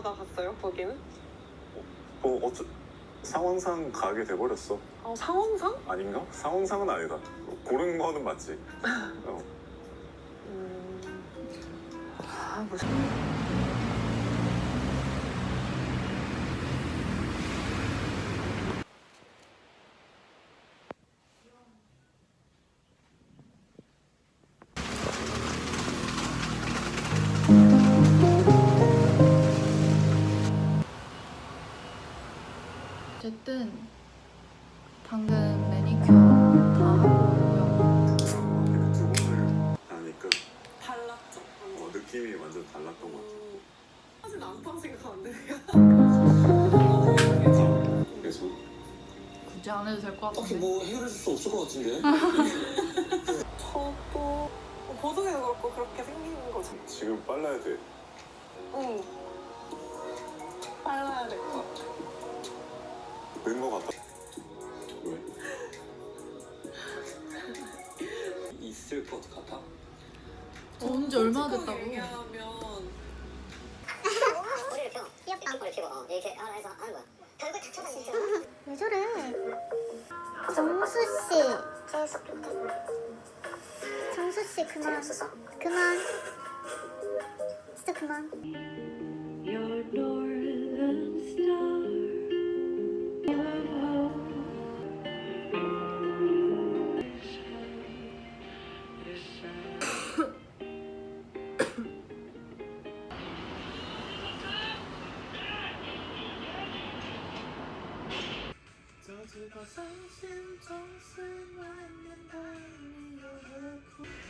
가자마자 갔어요 거기는? 뭐 어쩌 상황상 가게 돼버렸어. 어 상황상? 아닌가? 상황상은 아니다. 고른 거는 맞지. 어. 음... 아 무슨 어쨌든 방금 매니큐어 다 하고요. 근데 두 번을 하니까 달랐죠? 어, 느낌이 완전 달랐던 것 같아. 음... 사실 안타고 생각하는데 그래서 굳이 안 해도 될 것 딱히 같은데. 뭐 해결해 줄 수 없을 것 같은데? 저도 보정해도 그렇고 그렇게 생기는 거죠 지금 빨라야 돼. 응 빨라야 될 것 같아 는거 같다. 왜? 있을 것 같아? 온지 얼마나 됐다고? 얘기하면 머리를 펴. 귀엽다. 머리 펴고 어, 이렇게 하나 해서 하는 거야. 별걸 다 쳐봐 진짜. 왜 저래? 정수 씨, 계속 정수 씨 그만? 그만. 진짜 그만. 伤心总是难免的你又何苦。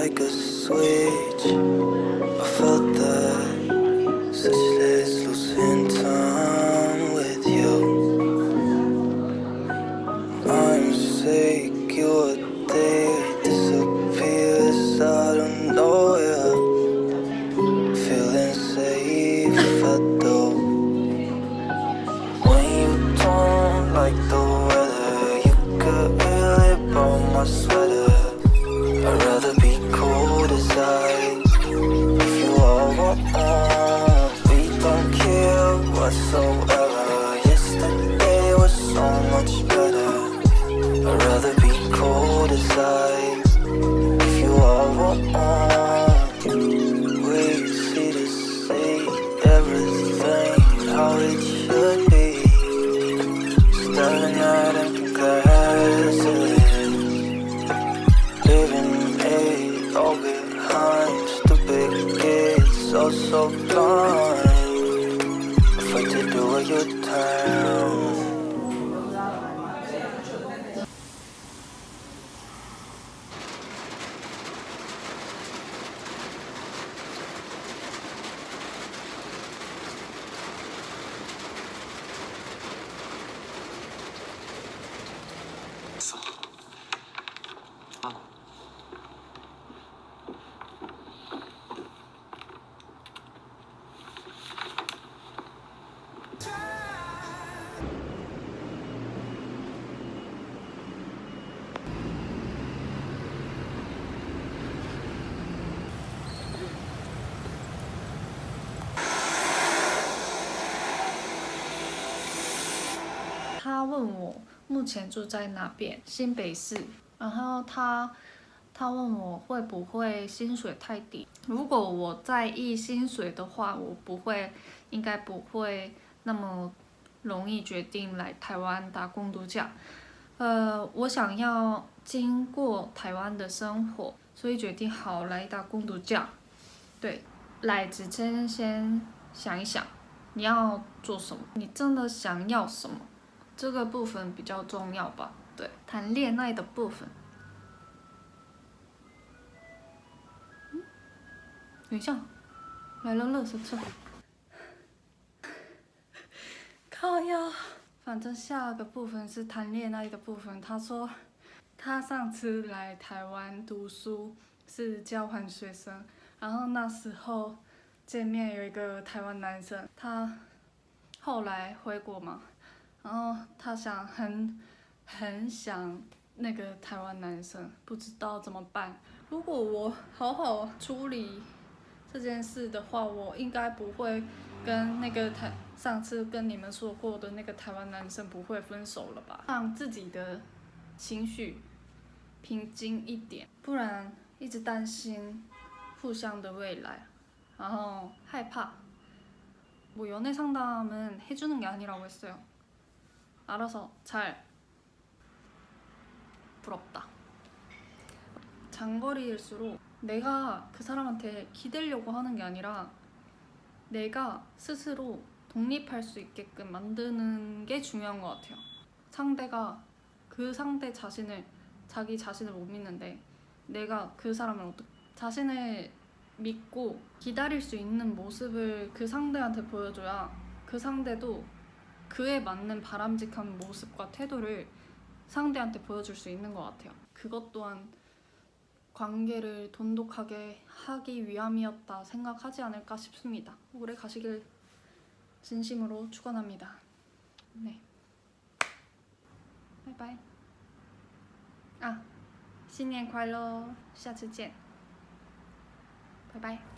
like a switch. Whatsoever. Yesterday was so much better. I'd rather be cold as. 他问我目前住在哪边，新北市。然后他他问我会不会薪水太低。如果我在意薪水的话，我不会，应该不会那么容易决定来台湾打工度假。呃，我想要经过台湾的生活，所以决定好来打工度假。对，来之前先想一想你要做什么，你真的想要什么。这个部分比较重要吧，对，谈恋爱的部分。嗯，等一下，来了垃圾车。靠腰，反正下个部分是谈恋爱的部分。他说，他上次来台湾读书是交换学生，然后那时候见面有一个台湾男生，他后来回国嘛。然后他想很很想那个台湾男生，不知道怎么办。如果我好好处理这件事的话，我应该不会跟那个台上次跟你们说过的那个台湾男生不会分手了吧？让自己的情绪平静一点，不然一直担心互相的未来，然后害怕。뭐 연애 상담은 해주는 게 아니라고 했어요. 알아서 잘 부럽다. 장거리일수록 내가 그 사람한테 기대려고 하는 게 아니라 내가 스스로 독립할 수 있게끔 만드는 게 중요한 것 같아요. 상대가 그 상대 자신을 자기 자신을 못 믿는데 내가 그 사람을 어떻게 자신을 믿고 기다릴 수 있는 모습을 그 상대한테 보여줘야 그 상대도 그에 맞는 바람직한 모습과 태도를 상대한테 보여줄 수 있는 것 같아요. 그것 또한 관계를 돈독하게 하기 위함이었다 생각하지 않을까 싶습니다. 오래 가시길 진심으로 축원합니다. 네. 바이바이. 아, 新年快乐，下次见，拜拜。